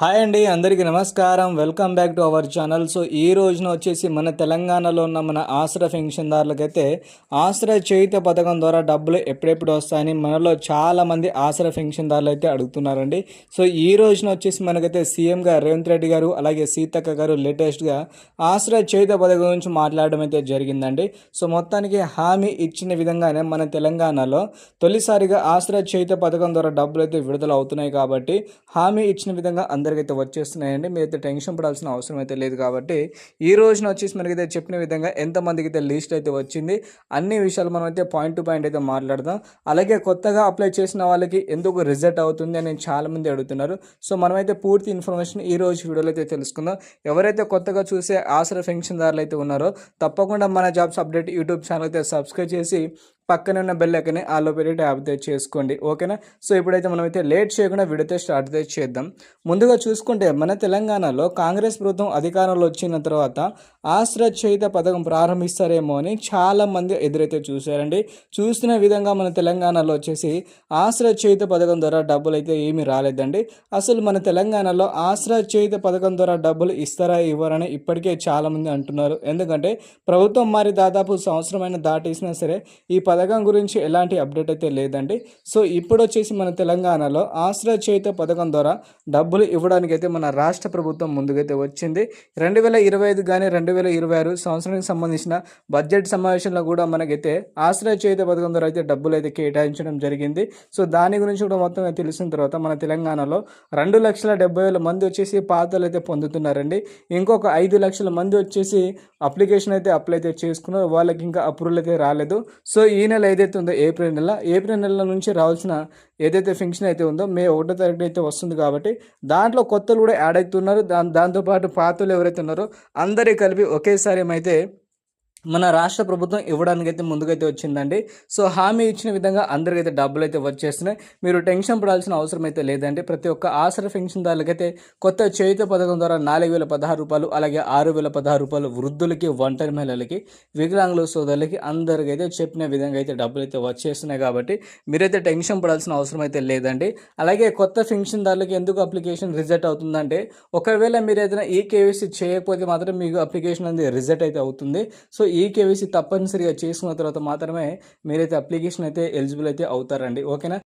Hi అండి అందరికీ నమస్కారం. Welcome back to our channel. So ఈ రోజున వచ్చేసి మన తెలంగాణలో ఉన్న మన ఆశ్రయ పెన్షన్దారులకైతే ఆశ్రయ చేయుత పథకం ద్వారా డబ్బులు ఎప్పుడెప్పుడు వస్తాయని మనలో చాలామంది ఆశ్రయ పెన్షన్దారులు అయితే అడుగుతున్నారండి. సో ఈ రోజున వచ్చేసి మనకైతే సీఎం గారు రేవంత్ రెడ్డి గారు అలాగే సీతక్క గారు లేటెస్ట్గా ఆశ్రయ చేయుత పథకం గురించి మాట్లాడడం అయితే జరిగిందండి. సో మొత్తానికి హామీ ఇచ్చిన విధంగానే మన తెలంగాణలో తొలిసారిగా ఆశ్రయ చేయుత పథకం ద్వారా డబ్బులు అయితే విడుదల అవుతున్నాయి కాబట్టి హామీ ఇచ్చిన విధంగా అందరికైతే వచ్చేస్తున్నాయండి. మీరైతే టెన్షన్ పడాల్సిన అవసరం అయితే లేదు కాబట్టి ఈ రోజున వచ్చేసి మనకైతే చెప్పిన విధంగా ఎంతమందికి అయితే లిస్ట్ అయితే వచ్చింది అన్ని విషయాలు మనం అయితే పాయింట్ టు పాయింట్ అయితే మాట్లాడదాం. అలాగే కొత్తగా అప్లై చేసిన వాళ్ళకి ఎందుకు రిజల్ట్ అవుతుంది అని చాలామంది అడుగుతున్నారు. సో మనమైతే పూర్తి ఇన్ఫర్మేషన్ ఈ రోజు వీడియోలో అయితే తెలుసుకుందాం. ఎవరైతే కొత్తగా చూసే ఆసరా పెన్షన్దారులు అయితే ఉన్నారో తప్పకుండా మన జాబ్స్ అప్డేట్ యూట్యూబ్ ఛానల్ అయితే సబ్స్క్రైబ్ చేసి పక్కనే ఉన్న బెల్ ఐకనే ఆలో పెట్టి ట్యాప్ అయితే చేసుకోండి ఓకేనా సో ఇప్పుడైతే మనమైతే లేట్ చేయకుండా వీడియోతో స్టార్ట్ అయితే చేద్దాం. ముందుగా చూసుకుంటే మన తెలంగాణలో కాంగ్రెస్ ప్రభుత్వం అధికారంలో వచ్చిన తర్వాత ఆశ్రచయిత పథకం ప్రారంభిస్తారేమో అని చాలా మంది ఎదురైతే చూశారండి. చూసిన విధంగా మన తెలంగాణలో వచ్చేసి ఆశ్రచయిత పథకం ద్వారా డబ్బులు అయితే ఏమీ రాలేదండి. అసలు మన తెలంగాణలో ఆశ్రచయిత పథకం ద్వారా డబ్బులు ఇస్తారా ఇవ్వరని ఇప్పటికే చాలామంది అంటున్నారు. ఎందుకంటే ప్రభుత్వం మరి దాదాపు సంవత్సరమైన దాటేసినా సరే ఈ పథకం పథకం గురించి ఎలాంటి అప్డేట్ అయితే లేదండి. సో ఇప్పుడు వచ్చేసి మన తెలంగాణలో ఆశ్రయ చేయుత పథకం ద్వారా డబ్బులు ఇవ్వడానికి అయితే మన రాష్ట్ర ప్రభుత్వం ముందుకైతే వచ్చింది. రెండు వేల ఇరవై ఐదు కానీ రెండు వేల ఇరవై ఆరు సంవత్సరానికి సంబంధించిన బడ్జెట్ సమావేశంలో కూడా మనకైతే ఆశ్రయ చేయుత పథకం ద్వారా అయితే డబ్బులు అయితే కేటాయించడం జరిగింది. సో దాని గురించి కూడా మొత్తం తెలిసిన తర్వాత మన తెలంగాణలో రెండు లక్షల డెబ్బై వేల మంది వచ్చేసి పాత్రలు అయితే పొందుతున్నారండి. ఇంకొక ఐదు లక్షల మంది వచ్చేసి అప్లికేషన్ అయితే అప్లై అయితే చేసుకున్నారు. వాళ్ళకి ఇంకా అప్రూవల్ అయితే రాలేదు. సో ఈ నెల ఏదైతే ఉందో ఏప్రిల్ నెల ఏప్రిల్ నెల నుంచి రావాల్సిన ఏదైతే ఫంక్షన్ అయితే ఉందో మే ఒకటో తారీఖు అయితే వస్తుంది కాబట్టి దాంట్లో కొత్తలు కూడా యాడ్ అవుతున్నారు. దా దాంతోపాటు పాతలు ఎవరైతే ఉన్నారో అందరి కలిపి ఒకేసారి ఏమైతే మన రాష్ట్ర ప్రభుత్వం ఇవ్వడానికి అయితే ముందుకైతే వచ్చిందండి. సో హామీ ఇచ్చిన విధంగా అందరికైతే డబ్బులు అయితే వచ్చేస్తున్నాయి మీరు టెన్షన్ పడాల్సిన అవసరం అయితే లేదండి. ప్రతి ఒక్క ఆసర పెన్షన్దారులకైతే కొత్త చేయుత పథకం ద్వారా నాలుగు వేల పదహారు రూపాయలు అలాగే ఆరు వేల పదహారు రూపాయలు వృద్ధులకి ఒంటరి మహిళలకి వికలాంగుల సోదరులకి అందరికైతే చెప్పిన విధంగా అయితే డబ్బులు అయితే వచ్చేస్తున్నాయి కాబట్టి మీరైతే టెన్షన్ పడాల్సిన అవసరం అయితే లేదండి. అలాగే కొత్త పెన్షన్దారులకి ఎందుకు అప్లికేషన్ రిజెక్ట్ అవుతుందంటే ఒకవేళ మీరు ఏదైనా ఈ కేవీసీ చేయకపోతే మాత్రం మీకు అప్లికేషన్ అనేది రిజెక్ట్ అయితే అవుతుంది. సో ఈ కేవైసీ తప్పనిసరిగా చేసుకున్న తర్వాత మాత్రమే మీరైతే అప్లికేషన్ అయితే ఎలిజిబుల్ అయితే అవుతారండి. ఓకేనా?